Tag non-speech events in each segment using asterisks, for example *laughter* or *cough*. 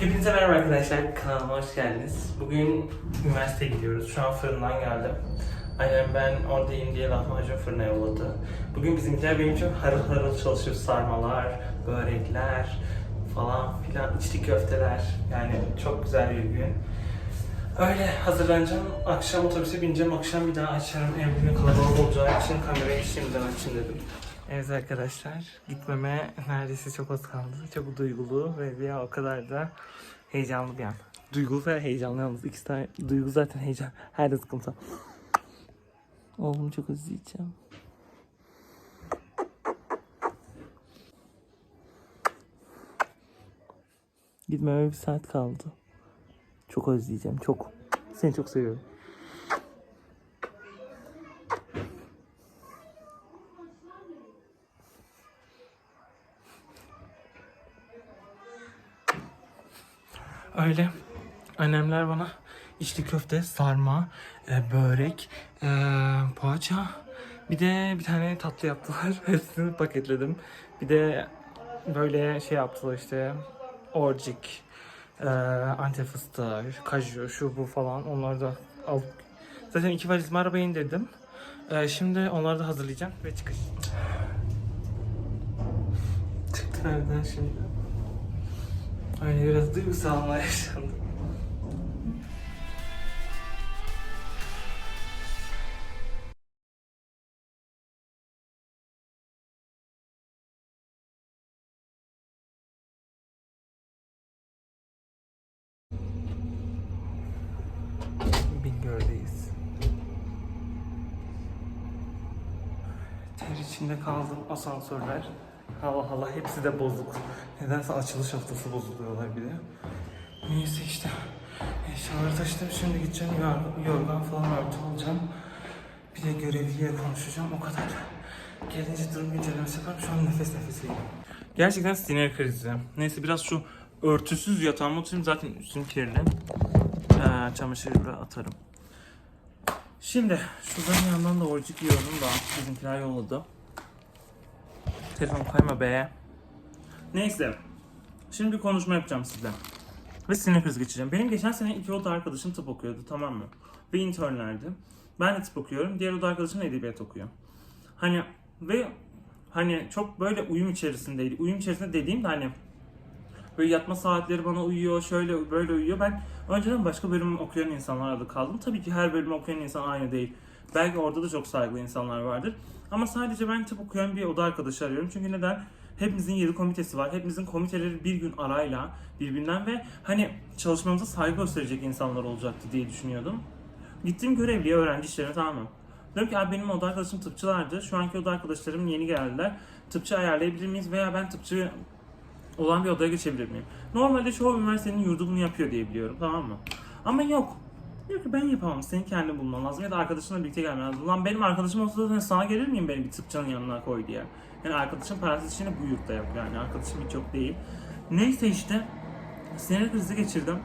Hepinize merhaba arkadaşlar, kanalıma hoş geldiniz. Bugün üniversiteye gidiyoruz. Şu an fırından geldim. Aynen ben oradayım diye lahmacun fırına yolladı. Bugün bizimkiler benim için harıl harıl çalışıyor. Sarmalar, börekler falan filan, içli köfteler. Yani çok güzel bir gün. Öyle hazırlanacağım. Akşam otobüse bineceğim. Akşam bir daha açarım. Ev bugün kalabalık olacağı için kamerayı şimdiden açayım dedim. Evet arkadaşlar, gitmeme neredeyse çok az kaldı. Çok duygulu ve bir o kadar da heyecanlı bir an. Duygulu ve heyecanlı yalnız. İkisi tane duygu zaten heyecan. Her de sıkıntı. Oğlumu çok özleyeceğim. Gitmeme bir saat kaldı. Çok özleyeceğim, çok. Seni çok seviyorum. Öyle. Annemler bana içli köfte, sarma, e, börek, e, poğaça, bir de bir tane tatlı yaptılar. *laughs* Hepsini paketledim. Bir de böyle şey yaptılar işte orcik, e, antep fıstığı, kaju, şu bu falan onları da alıp zaten iki valizimi arabaya indirdim. E, şimdi onları da hazırlayacağım ve çıkış. Çıktı *laughs* nereden şimdi? Öyle biraz duygusalma yaşandı. Bingöl'deyiz. Ter içinde kaldım asansörler. Allah Allah hepsi de bozuk. Nedense açılış haftası bozuluyorlar bir de. Neyse işte. Eşyaları taşıdım şimdi gideceğim yor- yorgan falan örtü alacağım. Bir de görevliye konuşacağım o kadar. Gelince durum güncellemesi yaparım şu an nefes nefeseyim. Gerçekten sinir krizi. Neyse biraz şu örtüsüz yatağıma oturayım zaten üstüm kirli. Ee, çamaşırı atarım. Şimdi şuradan yandan da orcuk yiyorum da bizimkiler yolladı. Telefon kayma be. Neyse. Şimdi bir konuşma yapacağım sizle. Ve sinir krizi geçireceğim. Benim geçen sene iki oda arkadaşım tıp okuyordu tamam mı? Ve internlerdi. Ben de tıp okuyorum. Diğer oda arkadaşım da edebiyat okuyor. Hani ve hani çok böyle uyum içerisindeydi. Uyum içerisinde dediğim de hani böyle yatma saatleri bana uyuyor, şöyle böyle uyuyor. Ben önceden başka bölüm okuyan insanlarla kaldım. Tabii ki her bölüm okuyan insan aynı değil. Belki orada da çok saygılı insanlar vardır. Ama sadece ben tıp okuyan bir oda arkadaşı arıyorum. Çünkü neden? Hepimizin yedi komitesi var. Hepimizin komiteleri bir gün arayla birbirinden ve hani çalışmamıza saygı gösterecek insanlar olacaktı diye düşünüyordum. Gittim görevliye öğrenci işlerine tamam mı? Diyorum ki benim oda arkadaşım tıpçılardı. Şu anki oda arkadaşlarım yeni geldiler. Tıpçı ayarlayabilir miyiz? Veya ben tıpçı olan bir odaya geçebilir miyim? Normalde çoğu üniversitenin yurdu bunu yapıyor diye biliyorum tamam mı? Ama yok. Diyor ki ben yapamam. Senin kendin bulman lazım ya da arkadaşınla birlikte gelmen lazım. Lan benim arkadaşım olsa zaten sana gelir miyim beni bir tıpçının yanına koy diye. Yani arkadaşım parası için bu yurtta yok yani. Arkadaşım hiç yok değil. Neyse işte sinir krizi geçirdim.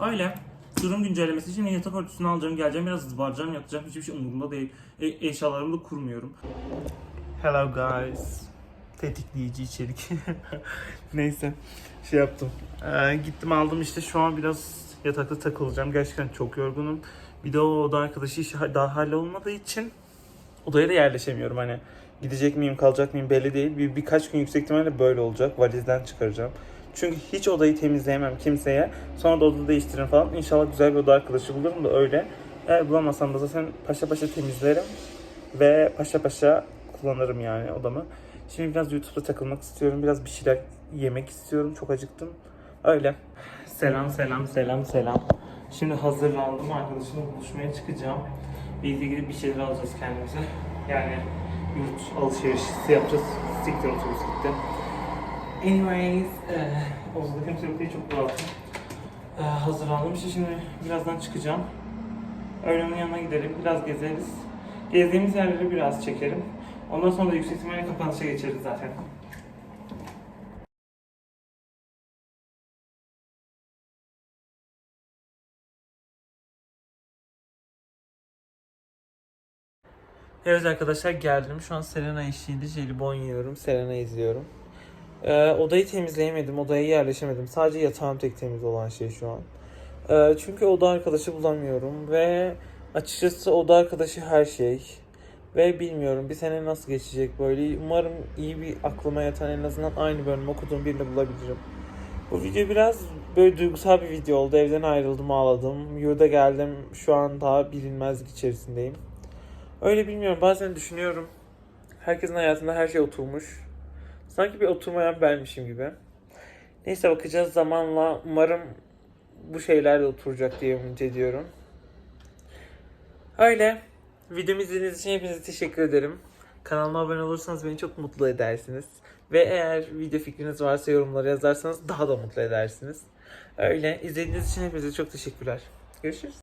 Öyle. Durum güncellemesi için yatak örtüsünü alacağım, geleceğim biraz zıbaracağım, yatacağım. Hiçbir şey umurumda değil. E, eşyalarımı da kurmuyorum. Hello guys. Tetikleyici içerik. *laughs* Neyse. Şey yaptım. Ee, gittim aldım işte şu an biraz yatakta takılacağım. Gerçekten çok yorgunum. Bir de o oda arkadaşı işi daha hallolmadığı için odaya da yerleşemiyorum. Hani gidecek miyim kalacak mıyım belli değil. Bir, birkaç gün yüksek ihtimalle böyle olacak. Valizden çıkaracağım. Çünkü hiç odayı temizleyemem kimseye. Sonra da oda değiştiririm falan. İnşallah güzel bir oda arkadaşı bulurum da öyle. Eğer bulamazsam da zaten paşa paşa temizlerim. Ve paşa paşa kullanırım yani odamı. Şimdi biraz YouTube'da takılmak istiyorum. Biraz bir şeyler yemek istiyorum. Çok acıktım. Öyle. Selam selam selam selam. Şimdi hazırlandım. Arkadaşımla buluşmaya çıkacağım. Birlikte gidip bir şeyler alacağız kendimize. Yani yurt alışverişi yapacağız. Siktir otobüs gitti. Anyways, e, Ozan'da kimse çok rahatım. E, hazırlandım. İşte şimdi birazdan çıkacağım. Öğlenin yanına gidelim. Biraz gezeriz. Gezdiğimiz yerleri biraz çekerim. Ondan sonra da yüksek ihtimalle kapanışa geçeriz zaten. Evet arkadaşlar geldim. Şu an Selena eşliğinde jelibon yiyorum. Selena izliyorum. Ee, odayı temizleyemedim, odaya yerleşemedim. Sadece yatağım tek temiz olan şey şu an. Ee, çünkü oda arkadaşı bulamıyorum ve açıkçası oda arkadaşı her şey. Ve bilmiyorum bir sene nasıl geçecek böyle. Umarım iyi bir aklıma yatan en azından aynı bölüm okuduğum birini bulabilirim. Bu video biraz böyle duygusal bir video oldu. Evden ayrıldım ağladım. Yurda geldim. Şu an daha bilinmezlik içerisindeyim. Öyle bilmiyorum. Bazen düşünüyorum. Herkesin hayatında her şey oturmuş. Sanki bir oturmayan benmişim gibi. Neyse bakacağız zamanla. Umarım bu şeyler de oturacak diye umut ediyorum. Öyle. Videomu izlediğiniz için hepinize teşekkür ederim. Kanalıma abone olursanız beni çok mutlu edersiniz. Ve eğer video fikriniz varsa yorumlara yazarsanız daha da mutlu edersiniz. Öyle. İzlediğiniz için hepinize çok teşekkürler. Görüşürüz.